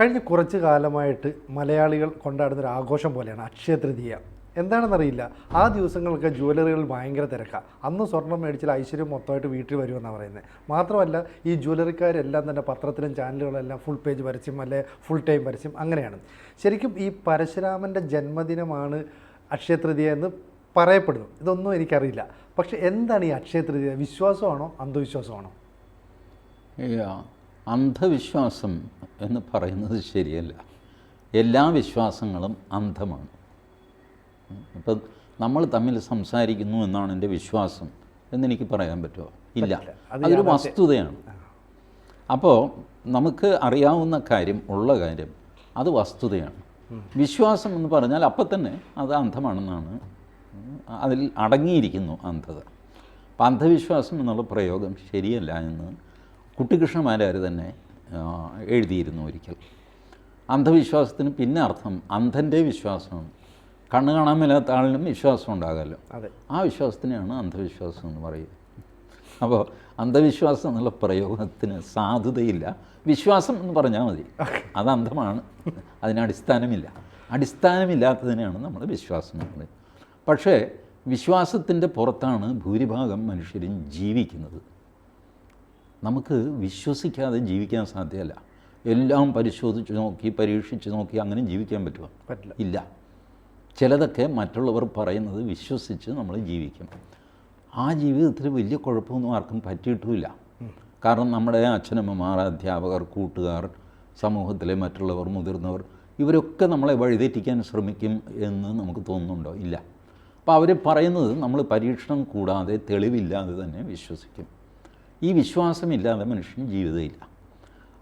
കഴിഞ്ഞ കുറച്ച് കാലമായിട്ട് മലയാളികൾ കൊണ്ടാടുന്ന ഒരു ആഘോഷം പോലെയാണ് അക്ഷയ തൃതീയ. എന്താണെന്നറിയില്ല. ആ ദിവസങ്ങളൊക്കെ ജ്വല്ലറികൾ ഭയങ്കര തിരക്കാണ് അന്ന് സ്വർണം മേടിച്ചാൽ ഐശ്വര്യം മൊത്തമായിട്ട് വീട്ടിൽ വരുമെന്നാണ് പറയുന്നത്. മാത്രമല്ല ഈ ജ്വല്ലറിക്കാരെല്ലാം തന്നെ പത്രത്തിലും ചാനലുകളെല്ലാം ഫുൾ പേജ് പരസ്യം അല്ലെ ഫുൾ ടൈം പരസ്യം അങ്ങനെയാണ്. ശരിക്കും ഈ പരശുരാമന്റെ ജന്മദിനമാണ് അക്ഷയ തൃതീയ എന്ന് പറയപ്പെടുന്നു. ഇതൊന്നും എനിക്കറിയില്ല. പക്ഷേ എന്താണ് ഈ അക്ഷയ തൃതീയ? വിശ്വാസമാണോ? അന്ധവിശ്വാസമാണോ? അന്ധവിശ്വാസം എന്ന് പറയുന്നത് ശരിയല്ല. എല്ലാ വിശ്വാസങ്ങളും അന്ധമാണ്. ഇപ്പം നമ്മൾ തമ്മിൽ സംസാരിക്കുന്നു എന്നാണ് എന്റെ വിശ്വാസം എന്നെനിക്ക് പറയാൻ പറ്റുമോ? ഇല്ല. അതൊരു വസ്തുതയാണ്. അപ്പോൾ നമുക്ക് അറിയാവുന്ന കാര്യം ഉള്ള കാര്യം അത് വസ്തുതയാണ്. വിശ്വാസം എന്ന് പറഞ്ഞാൽ അപ്പം തന്നെ അത് അന്ധമാണെന്നാണ്. അതിൽ അടങ്ങിയിരിക്കുന്നു അന്ധത. അപ്പം അന്ധവിശ്വാസം എന്നുള്ള പ്രയോഗം ശരിയല്ല എന്ന് കുട്ടികൃഷ്ണമാരാർ തന്നെ എഴുതിയിരുന്നു ഒരിക്കൽ. അന്ധവിശ്വാസത്തിന് പിന്നെ അർത്ഥം അന്ധന്റെ വിശ്വാസം. കണ്ണ് കാണാൻ മേലാത്ത ആളിനും വിശ്വാസം ഉണ്ടാകാമല്ലോ അതെ. ആ വിശ്വാസത്തിനെയാണ് അന്ധവിശ്വാസം എന്ന് പറയുക അപ്പോൾ അന്ധവിശ്വാസം എന്നുള്ള പ്രയോഗത്തിന് സാധുതയില്ല. വിശ്വാസം എന്ന് പറഞ്ഞാൽ മതി. അത് അന്ധമാണ്. അതിന് അടിസ്ഥാനമില്ല. അടിസ്ഥാനമില്ലാത്തതിനെയാണ് നമ്മൾ വിശ്വാസം എന്ന് പറയുന്നത്. പക്ഷേ വിശ്വാസത്തിന്റെ പുറത്താണ് ഭൂരിഭാഗം മനുഷ്യരും ജീവിക്കുന്നത്. നമുക്ക് വിശ്വസിക്കാതെ ജീവിക്കാൻ സാധ്യമല്ല എല്ലാം പരിശോധിച്ച് നോക്കി പരീക്ഷിച്ച് നോക്കി അങ്ങനെ ജീവിക്കാൻ പറ്റുമോ? പറ്റില്ല. ഇല്ല. ചിലതൊക്കെ മറ്റുള്ളവർ പറയുന്നത് വിശ്വസിച്ച് നമ്മൾ ജീവിക്കും. ആ ജീവിതത്തിൽ വലിയ കുഴപ്പമൊന്നും ആർക്കും പറ്റിയിട്ടുമില്ല. കാരണം നമ്മുടെ അച്ഛനമ്മമാർ അധ്യാപകർ കൂട്ടുകാർ സമൂഹത്തിലെ മറ്റുള്ളവർ മുതിർന്നവർ ഇവരൊക്കെ നമ്മളെ വഴിതെറ്റിക്കാൻ ശ്രമിക്കും എന്ന് നമുക്ക് തോന്നുന്നുണ്ടോ? ഇല്ല. അപ്പോൾ അവർ പറയുന്നത് നമ്മൾ പരീക്ഷണം കൂടാതെ തെളിവില്ലാതെ തന്നെ വിശ്വസിക്കും. ഈ വിശ്വാസമില്ലാതെ മനുഷ്യന് ജീവിതമില്ല.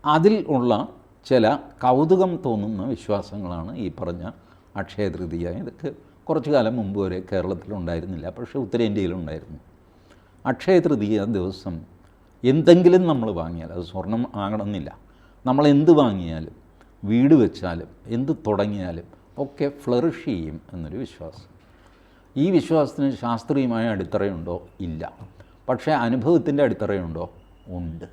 അതിൽ ഉള്ള ചില കൗതുകം തോന്നുന്ന വിശ്വാസങ്ങളാണ് ഈ പറഞ്ഞ അക്ഷയ തൃതീയ. ഇതൊക്കെ കുറച്ചു കാലം മുമ്പ് വരെ കേരളത്തിലുണ്ടായിരുന്നില്ല പക്ഷേ ഉത്തരേന്ത്യയിലുണ്ടായിരുന്നു അക്ഷയ തൃതീയ ദിവസം എന്തെങ്കിലും നമ്മൾ വാങ്ങിയാൽ അത് സ്വർണം ആകണമെന്നില്ല നമ്മൾ എന്ത് വാങ്ങിയാലും വീട് വെച്ചാലും എന്ത് തുടങ്ങിയാലും ഒക്കെ ഫ്ലറിഷ് ചെയ്യും എന്നൊരു വിശ്വാസം. ഈ വിശ്വാസത്തിന് ശാസ്ത്രീയമായ അടിത്തറയുണ്ടോ? ഇല്ല. പക്ഷേ അനുഭവത്തിന്റെ അടിത്തറയുണ്ടോ? ഉണ്ട്.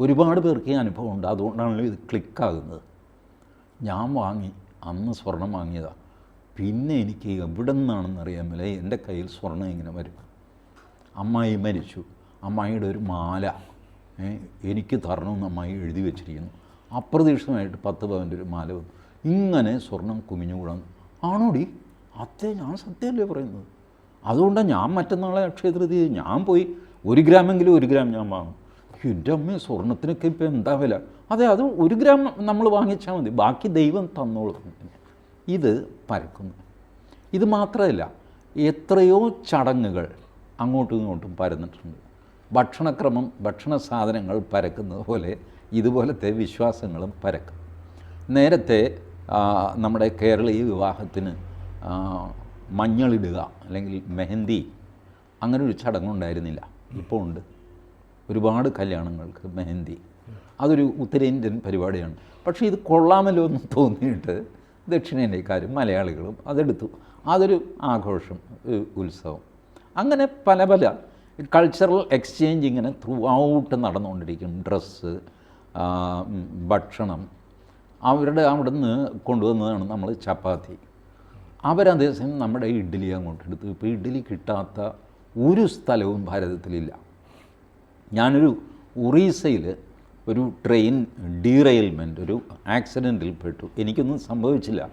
ഒരുപാട് പേർക്ക് ഈ അനുഭവമുണ്ട് അതുകൊണ്ടാണല്ലോ ഇത് ക്ലിക്കാകുന്നത്. ഞാൻ വാങ്ങി അന്ന് സ്വർണം വാങ്ങിയതാണ് പിന്നെ എനിക്ക് എവിടെ നിന്നാണെന്ന് അറിയാമല്ല എന്റെ കയ്യിൽ സ്വർണം ഇങ്ങനെ വരും. അമ്മായി മരിച്ചു. അമ്മായിയുടെ ഒരു മാല എനിക്ക് എനിക്ക് തരണമെന്ന് അമ്മായി എഴുതി വെച്ചിരിക്കുന്നു. അപ്രതീക്ഷിതമായിട്ട് പത്ത് പവന്റെ ഒരു മാല വന്നു. ഇങ്ങനെ സ്വർണം കുമിഞ്ഞുകൂടാൻ. ആണോടി? അത്തേ ഞാൻ സത്യമല്ലേ പറയുന്നത്? അതുകൊണ്ടാണ് ഞാൻ മറ്റന്നാളെ അക്ഷയതൃതി ഞാൻ പോയി ഒരു ഗ്രാമെങ്കിലും ഒരു ഗ്രാം ഞാൻ വാങ്ങും. എന്റെ അമ്മ സ്വർണത്തിനൊക്കെ ഇപ്പം എന്താ വില? അതെ അത് ഒരു ഗ്രാം നമ്മൾ വാങ്ങിച്ചാൽ മതി. ബാക്കി ദൈവം തന്നോളും. ഇത് പരക്കുന്നു. ഇത് മാത്രമല്ല എത്രയോ ചടങ്ങുകൾ അങ്ങോട്ടും ഇങ്ങോട്ടും പരന്നിട്ടുണ്ട്. ഭക്ഷണക്രമം ഭക്ഷണ സാധനങ്ങൾ പരക്കുന്നത് പോലെ ഇതുപോലത്തെ വിശ്വാസങ്ങളും പരക്കും. നേരത്തെ നമ്മുടെ കേരളീയ വിവാഹത്തിന് മഞ്ഞളിടുക അല്ലെങ്കിൽ മെഹന്തി അങ്ങനെ ഒരു ചടങ്ങുണ്ടായിരുന്നില്ല. ഇപ്പോൾ ഉണ്ട്. ഒരുപാട് കല്യാണങ്ങൾക്ക് മെഹന്തി. അതൊരു ഉത്തരേന്ത്യൻ പരിപാടിയാണ്. പക്ഷേ ഇത് കൊള്ളാമല്ലോ എന്ന് തോന്നിയിട്ട് ദക്ഷിണേന്ത്യക്കാരും മലയാളികളും അതെടുത്തു. അതൊരു ആഘോഷം ഉത്സവം. അങ്ങനെ പല പല കൾച്ചറൽ എക്സ്ചേഞ്ച് ഇങ്ങനെ ത്രൂ ഔട്ട് നടന്നുകൊണ്ടിരിക്കും ഡ്രസ്സ് ഭക്ഷണം. അവരുടെ അവിടുന്ന് കൊണ്ടുവന്നതാണ് നമ്മൾ ചപ്പാത്തി. അവരതേസമയം നമ്മുടെ ഇഡ്ഡലി അങ്ങോട്ട് എടുത്തു ഇപ്പോൾ ഇഡ്ഡലി കിട്ടാത്ത ഒരു സ്ഥലവും ഭാരതത്തിലില്ല. ഞാനൊരു ഒറീസയിൽ ഒരു ട്രെയിൻ ഡീറെയിൽമെന്റ് ഒരു ആക്സിഡന്റിൽ പെട്ടു. എനിക്കൊന്നും സംഭവിച്ചില്ല.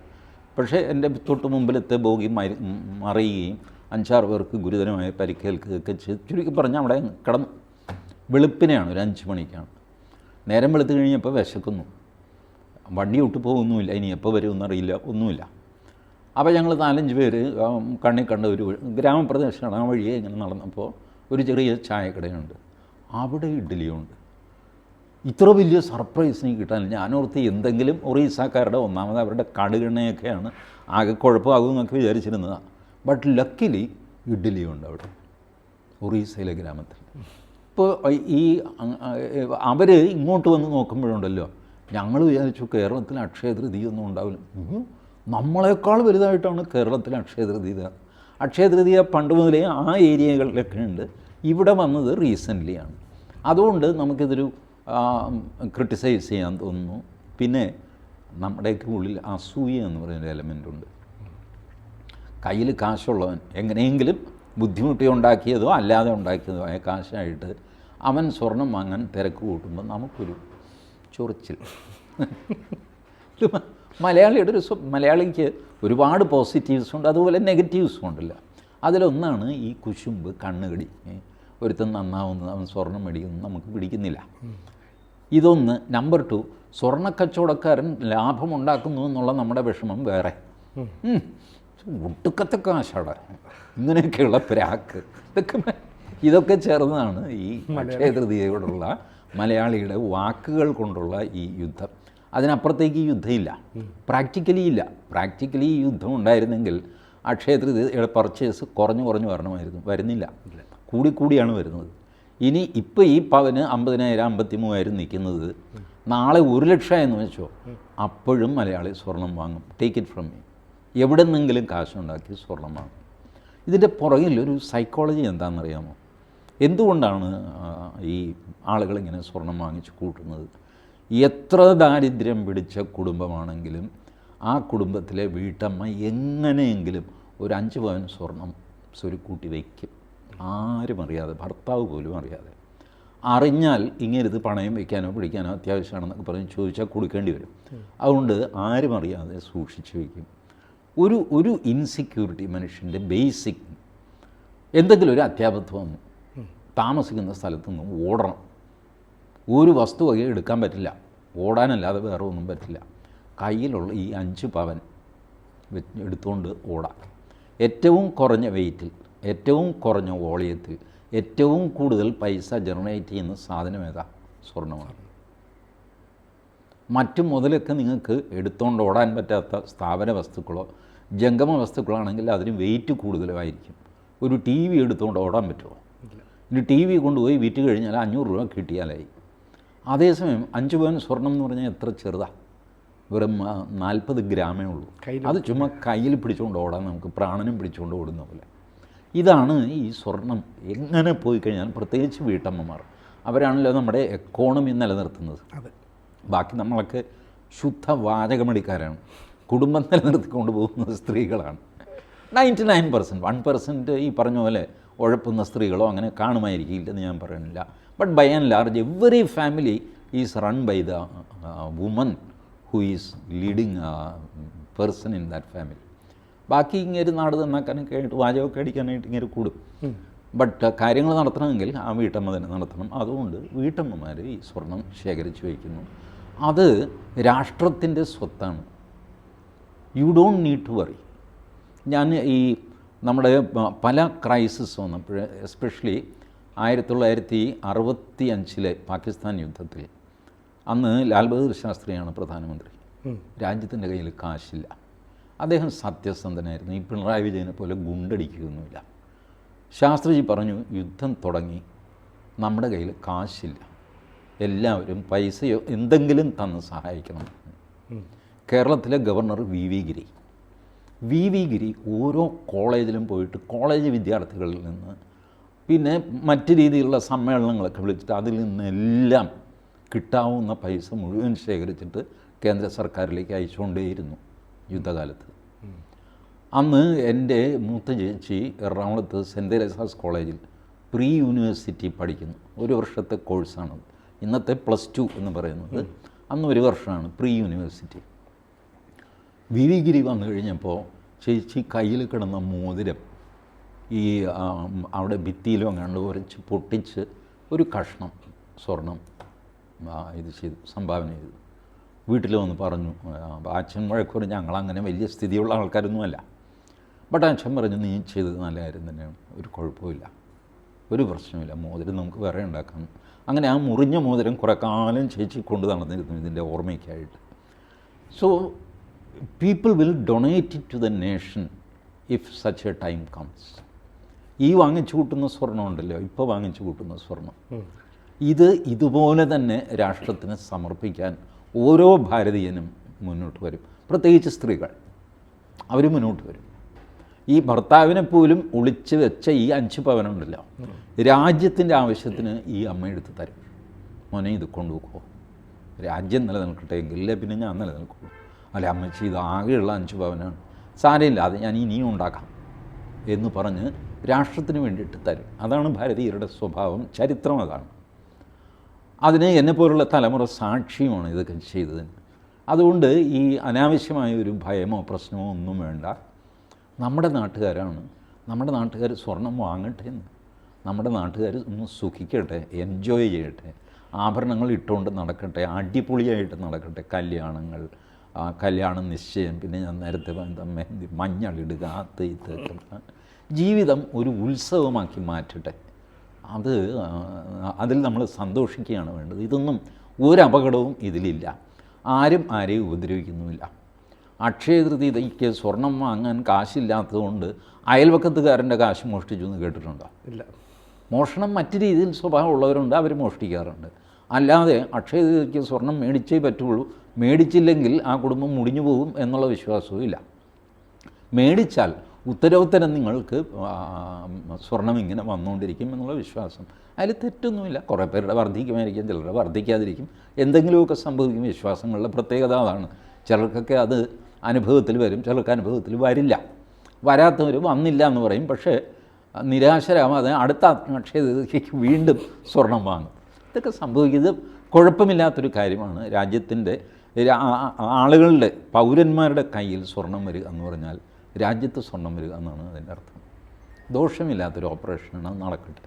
പക്ഷേ എന്റെ തൊട്ട് മുമ്പിലത്തെ ബോഗി മരി മറിയുകയും അഞ്ചാറ് പേർക്ക് ഗുരുതരമായ പരിക്കേൽക്കുകയൊക്കെ ചെയ്ത് ചുരുക്കി പറഞ്ഞാൽ അവിടെ കിടന്നു. വെളുപ്പിനെയാണ് ഒരു അഞ്ച് മണിക്കാണ്. നേരം വെളുത്ത് കഴിഞ്ഞപ്പോൾ വിശക്കുന്നു. വണ്ടി ഒട്ട് പോകുന്നുമില്ല ഇനി എപ്പോൾ വരുമെന്നറിയില്ല ഒന്നുമില്ല. അപ്പോൾ ഞങ്ങൾ നാലഞ്ച് പേര് കണ്ണി കണ്ട ഒരു ഗ്രാമപ്രദേശമാണ് ആ വഴിയെ ഇങ്ങനെ നടന്നപ്പോൾ ഒരു ചെറിയ ചായക്കടയുണ്ട്. അവിടെ ഇഡ്ഡലിയുണ്ട്. ഇത്ര വലിയ സർപ്രൈസ് എനിക്ക് കിട്ടാനില്ല. ഞാനോർത്ത് എന്തെങ്കിലും ഒറീസാക്കാരുടെ ഒന്നാമത് അവരുടെ കടുകെണ്ണയൊക്കെയാണ് ആകെ കുഴപ്പമാകും എന്നൊക്കെ വിചാരിച്ചിരുന്നതാണ് ബട്ട് ലക്കിലി ഇഡ്ഡലിയുണ്ട് അവിടെ. ഒറീസയിലെ ഗ്രാമത്തിൽ. ഇപ്പോൾ ഈ അവർ ഇങ്ങോട്ട് വന്ന് നോക്കുമ്പോഴുണ്ടല്ലോ. ഞങ്ങൾ വിചാരിച്ചു കേരളത്തിൽ അക്ഷയതൃതി ഒന്നും ഉണ്ടാവില്ല. നമ്മളെക്കാൾ വലുതായിട്ടാണ് കേരളത്തിൽ അക്ഷയ തൃതീയ പണ്ട് മുതലേ ആ ഏരിയകളിലൊക്കെ ഉണ്ട്. ഇവിടെ വന്നത് റീസെന്റ്ലിയാണ്. അതുകൊണ്ട് നമുക്കിതൊരു ക്രിട്ടിസൈസ് ചെയ്യാൻ തോന്നുന്നു. പിന്നെ നമ്മുടെയൊക്കെ ഉള്ളിൽ അസൂയ എന്ന് പറയുന്ന എലമെന്റ് ഉണ്ട്. കയ്യിൽ കാശുള്ളവൻ എങ്ങനെയെങ്കിലും ബുദ്ധിമുട്ടി ഉണ്ടാക്കിയതോ അല്ലാതെ ഉണ്ടാക്കിയതോ ആയ കാശായിട്ട് അവൻ സ്വർണം വാങ്ങാൻ തിരക്ക് കൂട്ടുമ്പോൾ നമുക്കൊരു ചൊറിച്ചിൽ. മലയാളിയുടെ ഒരു മലയാളിക്ക് ഒരുപാട് പോസിറ്റീവ്സ് ഉണ്ട് അതുപോലെ നെഗറ്റീവ്സും ഉണ്ടല്ല. അതിലൊന്നാണ് ഈ കുശുമ്പ് കണ്ണുകടി. ഒരുത്തൻ നന്നാവുന്നത് അവൻ സ്വർണം മേടിക്കുന്നത് നമുക്ക് പിടിക്കുന്നില്ല. ഇതൊന്ന് നമ്പർ ടു സ്വർണക്കച്ചവടക്കാരൻ ലാഭമുണ്ടാക്കുന്നു എന്നുള്ള നമ്മുടെ വിഷമം വേറെ. ഒട്ടുക്കത്തെ കാശാട. ഇങ്ങനെയൊക്കെയുള്ള പ്രാക്ക്. ഇതൊക്കെ ഇതൊക്കെ ചേർന്നതാണ് ഈ അക്ഷയ തൃതീയയോടുള്ള മലയാളിയുടെ വാക്കുകൾ കൊണ്ടുള്ള ഈ യുദ്ധം. അതിനപ്പുറത്തേക്ക് യുദ്ധമില്ല. പ്രാക്ടിക്കലി ഇല്ല. പ്രാക്ടിക്കലി യുദ്ധം ഉണ്ടായിരുന്നെങ്കിൽ ആ ക്ഷേത്രത്തിൽ പർച്ചേസ് കുറഞ്ഞു കുറഞ്ഞു വരണമായിരുന്നു വരുന്നില്ല. കൂടിക്കൂടിയാണ് വരുന്നത്. ഇനി ഇപ്പോൾ ഈ പവന് അമ്പതിനായിരം അമ്പത്തി മൂവായിരം നിൽക്കുന്നത് നാളെ ഒരു ലക്ഷം എന്ന് വെച്ചോ അപ്പോഴും മലയാളി സ്വർണം വാങ്ങും. ടേക്ക് ഇറ്റ് ഫ്രം മീ എവിടെ നിന്നെങ്കിലും കാശുണ്ടാക്കി സ്വർണം വാങ്ങും. ഇതിന്റെ പുറകിൽ ഒരു സൈക്കോളജി എന്താണെന്നറിയാമോ? എന്തുകൊണ്ടാണ് ഈ ഈ ആളുകളിങ്ങനെ സ്വർണം വാങ്ങിച്ച് കൂട്ടുന്നത്? എത്ര ദാരിദ്ര്യം പിടിച്ച കുടുംബമാണെങ്കിലും ആ കുടുംബത്തിലെ വീട്ടമ്മ എങ്ങനെയെങ്കിലും ഒരു അഞ്ച് പവൻ സ്വർണം സ്വരുക്കൂട്ടി വയ്ക്കും. ആരും അറിയാതെ ഭർത്താവ് പോലും അറിയാതെ. അറിഞ്ഞാൽ ഇങ്ങനത് പണയം വയ്ക്കാനോ പിടിക്കാനോ അത്യാവശ്യമാണെന്നൊക്കെ പറഞ്ഞ് ചോദിച്ചാൽ കൊടുക്കേണ്ടി വരും. അതുകൊണ്ട് ആരും അറിയാതെ സൂക്ഷിച്ചു വയ്ക്കും. ഒരു ഒരു ഇൻസെക്യൂരിറ്റി മനുഷ്യന്റെ ബേസിക് എന്തെങ്കിലും ഒരു അത്യാപത്വം താമസിക്കുന്ന സ്ഥലത്തു നിന്ന് ഓടണം. ഒരു വസ്തു വക എടുക്കാൻ പറ്റില്ല. ഓടാനല്ലാതെ വേറെ ഒന്നും പറ്റില്ല. കയ്യിലുള്ള ഈ അഞ്ച് പവൻ എടുത്തുകൊണ്ട് ഓടാം. ഏറ്റവും കുറഞ്ഞ വെയിറ്റിൽ ഏറ്റവും കുറഞ്ഞ വോളിയത്തിൽ ഏറ്റവും കൂടുതൽ പൈസ ജനറേറ്റ് ചെയ്യുന്ന സാധനം ഏതാ? സ്വർണമാണ്. മറ്റു മുതലൊക്കെ നിങ്ങൾക്ക് എടുത്തുകൊണ്ട് ഓടാൻ പറ്റാത്ത സ്ഥാപന വസ്തുക്കളോ ജംഗമ വസ്തുക്കളാണെങ്കിൽ അതിന് വെയിറ്റ് കൂടുതലായിരിക്കും. ഒരു ടി വി എടുത്തുകൊണ്ട് ഓടാൻ പറ്റുമോ? ഇനി ടി വി കൊണ്ടുപോയി വിറ്റ് കഴിഞ്ഞാൽ അഞ്ഞൂറ് രൂപ കിട്ടിയാലായി. അതേസമയം അഞ്ച് പവൻ സ്വർണം എന്ന് പറഞ്ഞാൽ എത്ര ചെറുതാ? വെറും നാൽപ്പത് ഗ്രാമേ ഉള്ളൂ. അത് ചുമ്മാ കയ്യിൽ പിടിച്ചുകൊണ്ട് ഓടാൻ നമുക്ക് പ്രാണനും പിടിച്ചുകൊണ്ട് ഓടുന്ന പോലെ. ഇതാണ് ഈ സ്വർണം. എങ്ങനെ പോയി കഴിഞ്ഞാൽ പ്രത്യേകിച്ച് വീട്ടമ്മമാർ. അവരാണല്ലോ നമ്മുടെ എക്കോണമി നിലനിർത്തുന്നത്. അതെ. ബാക്കി നമ്മളൊക്കെ ശുദ്ധ വാചകമടിക്കാരാണ് കുടുംബം നിലനിർത്തിക്കൊണ്ട് പോകുന്നത് സ്ത്രീകളാണ്. Ninety nine percent one percent ഈ പറഞ്ഞ പോലെ ഉഴപ്പുന്ന സ്ത്രീകളോ അങ്ങനെ കാണുമായിരിക്കില്ലെന്ന് ഞാൻ പറയുന്നില്ല. But by and large every family is run by the woman who is leading person in that family ബാക്കി ഇങ്ങനെ നാട് നന്നാക്കാനൊക്കെ ആയിട്ട് വാചകമൊക്കെ അടിക്കാനായിട്ട് ഇങ്ങനെ കൂടും. ബട്ട് കാര്യങ്ങൾ നടത്തണമെങ്കിൽ ആ വീട്ടമ്മ തന്നെ നടത്തണം. അതുകൊണ്ട് വീട്ടമ്മമാർ ഈ സ്വർണം ശേഖരിച്ച് വയ്ക്കുന്നു. അത് രാഷ്ട്രത്തിന്റെ സ്വത്താണ്. You don't need to worry ഞാൻ ഈ നമ്മുടെ പല ക്രൈസിസ് വന്നപ്പോൾ എസ്പെഷ്യലി ആയിരത്തി തൊള്ളായിരത്തി അറുപത്തി അഞ്ചിലെ പാകിസ്ഥാൻ യുദ്ധത്തിൽ അന്ന് ലാൽ ബഹദൂർ ശാസ്ത്രിയാണ് പ്രധാനമന്ത്രി. രാജ്യത്തിന്റെ കയ്യിൽ കാശില്ല. അദ്ദേഹം സത്യസന്ധനായിരുന്നു. ഈ പിണറായി വിജയനെ പോലെ ഗുണ്ടടിക്കുകയൊന്നുമില്ല. ശാസ്ത്രിജി പറഞ്ഞു യുദ്ധം തുടങ്ങി. നമ്മുടെ കയ്യിൽ കാശില്ല. എല്ലാവരും പൈസയോ എന്തെങ്കിലും തന്ന് സഹായിക്കണം. കേരളത്തിലെ governor V V Giri. V V Giri ഓരോ കോളേജിലും പോയിട്ട് കോളേജ് വിദ്യാർത്ഥികളിൽ നിന്ന് പിന്നെ മറ്റു രീതിയിലുള്ള സമ്മേളനങ്ങളൊക്കെ വിളിച്ചിട്ട് അതിൽ നിന്നെല്ലാം കിട്ടാവുന്ന പൈസ മുഴുവൻ ശേഖരിച്ചിട്ട് കേന്ദ്ര സർക്കാരിലേക്ക് അയച്ചുകൊണ്ടേയിരുന്നു യുദ്ധകാലത്ത്. അന്ന് എന്റെ മൂത്ത ചേച്ചി എറണാകുളത്ത് സെന്റ് തെരേസാസ് കോളേജിൽ പ്രീ യൂണിവേഴ്സിറ്റി പഠിക്കുന്നു. ഒരു വർഷത്തെ കോഴ്സാണത് ഇന്നത്തെ പ്ലസ് ടു എന്ന് പറയുന്നത്. അന്ന് ഒരു വർഷമാണ് പ്രീ യൂണിവേഴ്സിറ്റി. വി വി വന്നു കഴിഞ്ഞപ്പോൾ ചേച്ചി കയ്യിൽ കിടന്ന മോതിരം ഈ അവിടെ ഭിത്തിയിലോ അങ്ങാണ്ട് ഉരച്ച് പൊട്ടിച്ച് ഒരു കഷ്ണം സ്വർണം ഇത് ചെയ്തു സംഭാവന ചെയ്തു. വീട്ടിൽ വന്ന് പറഞ്ഞു അച്ഛൻ വഴക്കുറഞ്ഞ് ഞങ്ങളങ്ങനെ വലിയ സ്ഥിതിയുള്ള ആൾക്കാരൊന്നുമല്ല. ബട്ട് അച്ഛൻ പറഞ്ഞു നീ ചെയ്തത് നല്ല കാര്യം തന്നെയാണ് ഒരു കുഴപ്പമില്ല ഒരു പ്രശ്നമില്ല മോതിരം നമുക്ക് വേറെ ഉണ്ടാക്കാം. അങ്ങനെ ആ മുറിഞ്ഞ മോതിരം കുറേ കാലം ചേച്ചി കൊണ്ട് നടന്നിരുന്നു ഇതിന്റെ ഓർമ്മയ്ക്കായിട്ട്. So people will donate it to the nation if such a time comes ഈ വാങ്ങിച്ചു കൂട്ടുന്ന സ്വർണം ഉണ്ടല്ലോ ഇപ്പോൾ വാങ്ങിച്ചു കൂട്ടുന്ന സ്വർണം ഇത് ഇതുപോലെ തന്നെ രാഷ്ട്രത്തിന് സമർപ്പിക്കാൻ ഓരോ ഭാരതീയനും മുന്നോട്ട് വരും. പ്രത്യേകിച്ച് സ്ത്രീകൾ. അവർ മുന്നോട്ട് വരും. ഈ ഭർത്താവിനെ പോലും ഒളിച്ച് വെച്ച ഈ അഞ്ച് പവനുണ്ടല്ലോ രാജ്യത്തിന്റെ ആവശ്യത്തിന് ഈ അമ്മ എടുത്ത് തരും. മോനെ ഇത് കൊണ്ടുപോകുമോ രാജ്യം നിലനിൽക്കട്ടെ എങ്കിലേ പിന്നെ ഞാൻ നിലനിൽക്കുള്ളൂ. അല്ല അമ്മച്ചി ഇത് ആകെയുള്ള അഞ്ച് പവനാണ്. സാരമില്ല അത് ഞാൻ ഇനിയും ഉണ്ടാക്കാം എന്ന് പറഞ്ഞ് രാഷ്ട്രത്തിന് വേണ്ടിയിട്ട് തരും. അതാണ് ഭാരതീയരുടെ സ്വഭാവം ചരിത്രം അതാണ്. അതിന് എന്നെപ്പോലുള്ള തലമുറ സാക്ഷിയുമാണ് ഇതൊക്കെ ചെയ്തതിന് അതുകൊണ്ട് ഈ അനാവശ്യമായ ഒരു ഭയമോ പ്രശ്നമോ ഒന്നും വേണ്ട. നമ്മുടെ നാട്ടുകാരാണ്. നമ്മുടെ നാട്ടുകാർ സ്വർണം വാങ്ങട്ടെ എന്ന്. നമ്മുടെ നാട്ടുകാർ ഒന്ന് സുഖിക്കട്ടെ എൻജോയ് ചെയ്യട്ടെ. ആഭരണങ്ങൾ ഇട്ടുകൊണ്ട് നടക്കട്ടെ അടിപൊളിയായിട്ട് നടക്കട്ടെ കല്യാണങ്ങൾ ആ, കല്യാണം നിശ്ചയം. പിന്നെ ഞാൻ നേരത്തെ പറഞ്ഞ മെഹന്തി മഞ്ഞളിടുക അത് ഇത് ജീവിതം ഒരു ഉത്സവമാക്കി മാറ്റട്ടെ. അത് അതിൽ നമ്മൾ സന്തോഷിക്കുകയാണ് വേണ്ടത്. ഇതൊന്നും ഒരു അപകടവും ഇതിലില്ല. ആരും ആരെയും ഉപദ്രവിക്കുന്നുമില്ല. അക്ഷയ സ്വർണം വാങ്ങാൻ കാശില്ലാത്തതുകൊണ്ട് അയൽവക്കത്തുകാരന്റെ കാശ് മോഷ്ടിച്ചു എന്ന് കേട്ടിട്ടുണ്ടോ? ഇല്ല. മോഷണം മറ്റു രീതിയിൽ സ്വഭാവമുള്ളവരുണ്ട് അവർ മോഷ്ടിക്കാറുണ്ട്. അല്ലാതെ അക്ഷയ സ്വർണം മേടിച്ചേ പറ്റുള്ളൂ മേടിച്ചില്ലെങ്കിൽ ആ കുടുംബം മുടിഞ്ഞു പോകും എന്നുള്ള വിശ്വാസവും ഇല്ല. മേടിച്ചാൽ ഉത്തരോത്തരം നിങ്ങൾക്ക് സ്വർണം ഇങ്ങനെ വന്നുകൊണ്ടിരിക്കും എന്നുള്ള വിശ്വാസം. അതിൽ തെറ്റൊന്നുമില്ല. കുറേ പേരുടെ വർദ്ധിക്കുമായിരിക്കും ചിലരുടെ വർദ്ധിക്കാതിരിക്കും. എന്തെങ്കിലുമൊക്കെ സംഭവിക്കും വിശ്വാസങ്ങളുടെ പ്രത്യേകത അതാണ്. ചിലർക്കൊക്കെ അത് അനുഭവത്തിൽ വരും ചിലർക്ക് അനുഭവത്തിൽ വരില്ല. വരാത്തവർ വന്നില്ല എന്ന് പറയും. പക്ഷേ നിരാശരാവാതെ അടുത്ത അക്ഷയതയ്ക്ക് വീണ്ടും സ്വർണം വാങ്ങും. ഇതൊക്കെ സംഭവിക്കുന്നത് കുഴപ്പമില്ലാത്തൊരു കാര്യമാണ്. രാജ്യത്തിന്റെ ആളുകളുടെ പൗരന്മാരുടെ കയ്യിൽ സ്വർണം വരിക എന്ന് പറഞ്ഞാൽ രാജ്യത്ത് സ്വർണം വരിക എന്നാണ് അതിന്റെ അർത്ഥം. ദോഷമില്ലാത്തൊരു ഓപ്പറേഷനാണ് നടക്കുന്നത് നടക്കട്ടെ.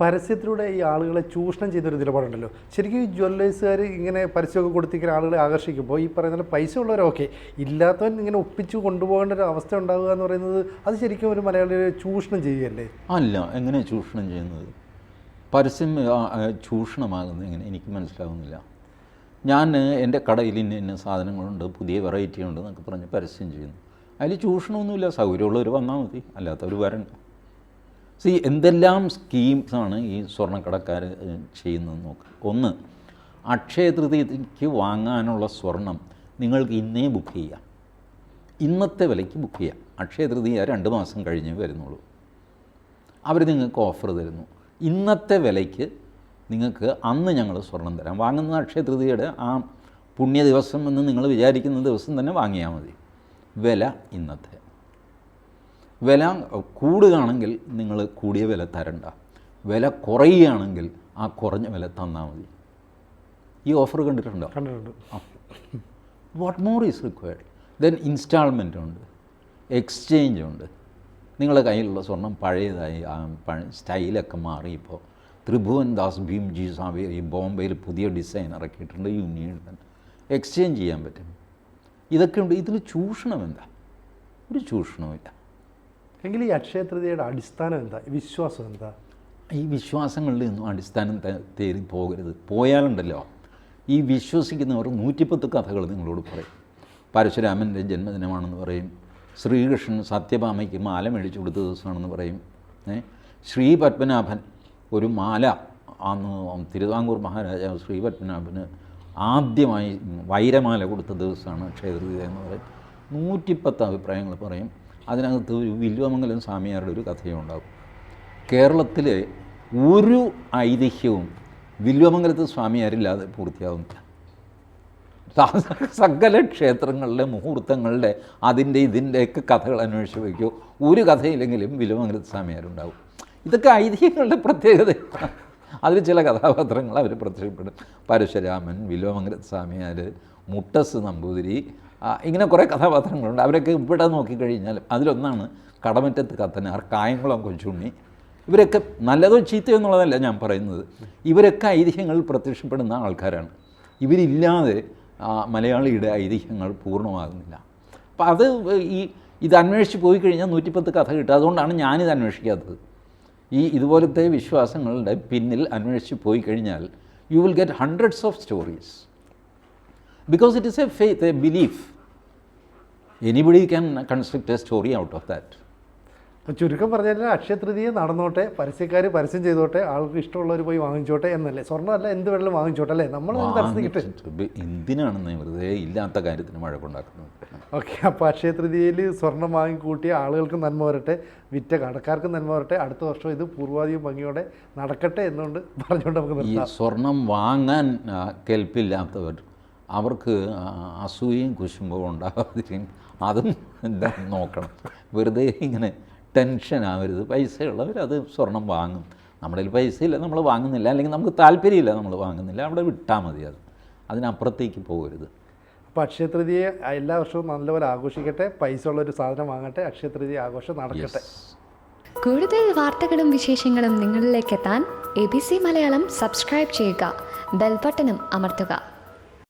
പരസ്യത്തിലൂടെ ഈ ആളുകളെ ചൂഷണം ചെയ്തൊരു നിലപാടുണ്ടല്ലോ. ശരിക്കും ഈ ജ്വല്ലേഴ്സുകാർ ഇങ്ങനെ പരസ്യമൊക്കെ കൊടുത്തിരിക്കുന്ന ആളുകളെ ആകർഷിക്കുമ്പോൾ ഈ പറയുന്ന പൈസ ഉള്ളവരൊക്കെ ഇല്ലാത്തവൻ ഇങ്ങനെ ഒപ്പിച്ച് കൊണ്ടുപോകേണ്ട ഒരു അവസ്ഥ ഉണ്ടാവുക എന്ന് പറയുന്നത് അത് ശരിക്കും ഒരു മലയാളിയെ ചൂഷണം ചെയ്യുകയല്ലേ? അല്ല എങ്ങനെ ചൂഷണം ചെയ്യുന്നത്? പരസ്യം ചൂഷണമാകുന്നത് എങ്ങനെ? എനിക്ക് മനസ്സിലാവുന്നില്ല. ഞാൻ എന്റെ കടയിൽ ഇന്ന ഇന്ന സാധനങ്ങളുണ്ട് പുതിയ വെറൈറ്റി ഉണ്ട് എന്നൊക്കെ പറഞ്ഞ് പരസ്യം ചെയ്യുന്നു. അതിൽ ചൂഷണമൊന്നുമില്ല സൗകര്യമുള്ളവർ വന്നാൽ മതി അല്ലാത്തവർ വരണ്ട. സി എന്തെല്ലാം സ്കീംസാണ് ഈ സ്വർണക്കടക്കാർ ചെയ്യുന്നത് നോക്കുക ഒന്ന് അക്ഷയ തൃതീയക്ക് വാങ്ങാനുള്ള സ്വർണം നിങ്ങൾക്ക് ഇന്നേ ബുക്ക് ചെയ്യാം. ഇന്നത്തെ വിലയ്ക്ക് ബുക്ക് ചെയ്യാം. അക്ഷയ തൃതീയ രണ്ട് മാസം കഴിഞ്ഞേ വരുന്നുള്ളൂ. അവർ നിങ്ങൾക്ക് ഓഫർ തരുന്നു. ഇന്നത്തെ വിലയ്ക്ക് നിങ്ങൾക്ക് അന്ന് ഞങ്ങൾ സ്വർണം തരാം. വാങ്ങുന്ന അക്ഷയ തൃതീയയുടെ ആ പുണ്യ ദിവസം എന്ന് നിങ്ങൾ വിചാരിക്കുന്ന ദിവസം തന്നെ വാങ്ങിയാൽ മതി. വില ഇന്നത്തെ. വില കൂടുകയാണെങ്കിൽ നിങ്ങൾ കൂടിയ വില തരണ്ട. വില കുറയുകയാണെങ്കിൽ ആ കുറഞ്ഞ വില തന്നാൽ മതി. ഈ ഓഫർ കണ്ടിട്ടുണ്ടോ? കണ്ടിട്ടുണ്ട്. What more is required then instalment ഉണ്ട്. എക്സ്ചേഞ്ച് ഉണ്ട്. നിങ്ങളുടെ കയ്യിലുള്ള സ്വർണം പഴയതായി സ്റ്റൈലൊക്കെ മാറി ഇപ്പോൾ. ത്രിഭുവൻ ദാസ് ഭീംജി സാവേരി ബോംബെയിൽ പുതിയ ഡിസൈൻ ഇറക്കിയിട്ടുണ്ട് യൂണിയൻ എക്സ്ചേഞ്ച് ചെയ്യാൻ പറ്റും. ഇതൊക്കെ ഉണ്ട്. ഇതിൽ ചൂഷണം എന്താ? ഒരു ചൂഷണമില്ല എങ്കിൽ ഈ അക്ഷയ തൃതീയയുടെ അടിസ്ഥാനം എന്താ? വിശ്വാസം എന്താ? ഈ വിശ്വാസങ്ങളിൽ നിന്നും അടിസ്ഥാനം തേറി പോകരുത്. പോയാലുണ്ടല്ലോ. ഈ വിശ്വസിക്കുന്നവർ നൂറ്റിപ്പത്ത് കഥകൾ നിങ്ങളോട് പറയും. പരശുരാമന്റെ ജന്മദിനമാണെന്ന് പറയും. ശ്രീകൃഷ്ണൻ സത്യഭാമയ്ക്ക് മാല മേടിച്ചു കൊടുത്ത ദിവസമാണെന്ന് പറയും. ശ്രീ പത്മനാഭൻ ഒരു മാല അന്ന് തിരുവിതാംകൂർ മഹാരാജാവ് ശ്രീപത്മനാഭന് ആദ്യമായി വൈരമാല കൊടുത്ത ദിവസമാണ് ക്ഷേത്രതീയ എന്ന് പറയും. നൂറ്റിപ്പത്ത് അഭിപ്രായങ്ങൾ പറയും. അതിനകത്ത് ഒരു വില്വമംഗലം സ്വാമിയാരുടെ ഒരു കഥയും ഉണ്ടാകും. കേരളത്തിലെ ഒരു ഐതിഹ്യവും വില്വമംഗലത്ത് സ്വാമിയാരില്ലാതെ പൂർത്തിയാവുന്നില്ല. സ- സകല ക്ഷേത്രങ്ങളിലെ മുഹൂർത്തങ്ങളുടെ അതിന്റെ ഇതിന്റെയൊക്കെ കഥകൾ അന്വേഷിച്ച് വയ്ക്കൂ. ഒരു കഥയില്ലെങ്കിലും വില്വമംഗലത്ത് സ്വാമിയാരുണ്ടാവും. ഇതൊക്കെ ഐതിഹ്യങ്ങളുടെ പ്രത്യേകത. അതിൽ ചില കഥാപാത്രങ്ങൾ അവർ പ്രത്യക്ഷപ്പെടും. പരശുരാമൻ വില്വമംഗലത്ത് സ്വാമിയാർ മുട്ടസ് നമ്പൂതിരി ഇങ്ങനെ കുറേ കഥാപാത്രങ്ങളുണ്ട്. അവരൊക്കെ ഇവിടെ നോക്കിക്കഴിഞ്ഞാൽ അതിലൊന്നാണ് കടമറ്റത്ത് കത്തനാർ കായംകുളം കൊച്ചുണ്ണി. ഇവരൊക്കെ നല്ലതോ ചീത്തയോ എന്നുള്ളതല്ല ഞാൻ പറയുന്നത്. ഇവരൊക്കെ ഐതിഹ്യങ്ങളിൽ പ്രത്യക്ഷപ്പെടുന്ന ആൾക്കാരാണ്. ഇവരില്ലാതെ മലയാളിയുടെ ഐതിഹ്യങ്ങൾ പൂർണമാകുന്നില്ല. അപ്പോൾ അത് ഈ ഇത് അന്വേഷിച്ച് പോയി കഴിഞ്ഞാൽ നൂറ്റിപ്പത്ത് കഥ കിട്ടും. അതുകൊണ്ടാണ് ഞാനിത് അന്വേഷിക്കാത്തത്. ഈ ഇതുപോലത്തെ വിശ്വാസങ്ങളുടെ പിന്നിൽ അന്വേഷിച്ച് പോയി കഴിഞ്ഞാൽ you will get hundreds of stories because it is a faith a belief anybody can construct a story out of that ചുരുക്കം പറഞ്ഞാൽ അക്ഷയ തൃതീയ നടന്നോട്ടെ പരസ്യക്കാർ പരസ്യം ചെയ്തോട്ടെ ആൾക്ക് ഇഷ്ടമുള്ളവർ പോയി വാങ്ങിച്ചോട്ടെ എന്നല്ലേ? സ്വർണമല്ല എന്ത് വെള്ളം വാങ്ങിച്ചോട്ടെ അല്ലേ? നമ്മൾ എന്തിനാണെന്ന് വെറുതെ ഇല്ലാത്ത കാര്യത്തിന് മഴ കൊണ്ടാക്കുന്നത് ഓക്കെ അപ്പോൾ അക്ഷയ തൃതീയയിൽ സ്വർണം വാങ്ങിക്കൂട്ടിയ ആളുകൾക്ക് നന്മ വരട്ടെ വിറ്റ കടക്കാർക്കും നന്മ വരട്ടെ അടുത്ത വർഷം ഇത് പൂർവാധികം ഭംഗിയോടെ നടക്കട്ടെ എന്നുകൊണ്ട് പറഞ്ഞുകൊണ്ട് നമുക്ക് ഈ സ്വർണം വാങ്ങാൻ കേൾപ്പില്ലാത്തവർ അവർക്ക് അസൂയയും കുശുമ്പവും ഉണ്ടാകാതിരിക്കും അതും എന്താ നോക്കണം. വെറുതെ ഇങ്ങനെ ടെൻഷൻ ആവരുത് പൈസയുള്ളവർ അത് സ്വർണം വാങ്ങും. നമ്മുടെ കയ്യിൽ പൈസയില്ല നമ്മൾ വാങ്ങുന്നില്ല. അല്ലെങ്കിൽ നമുക്ക് താല്പര്യമില്ല നമ്മൾ വാങ്ങുന്നില്ല. അവിടെ വിട്ടാൽ മതി അത്. അതിനപ്പുറത്തേക്ക് പോകരുത്. അപ്പോൾ അക്ഷയതൃതിയെ എല്ലാ വർഷവും നല്ലപോലെ ആഘോഷിക്കട്ടെ. പൈസ ഉള്ള ഒരു സാധനം വാങ്ങട്ടെ. അക്ഷയതൃതി ആഘോഷം നടക്കട്ടെ. കൂടുതൽ വാർത്തകളും വിശേഷങ്ങളും നിങ്ങളിലേക്ക് എത്താൻ A B C Malayalam subscribe ചെയ്യുക. ബെൽബട്ടനും അമർത്തുക.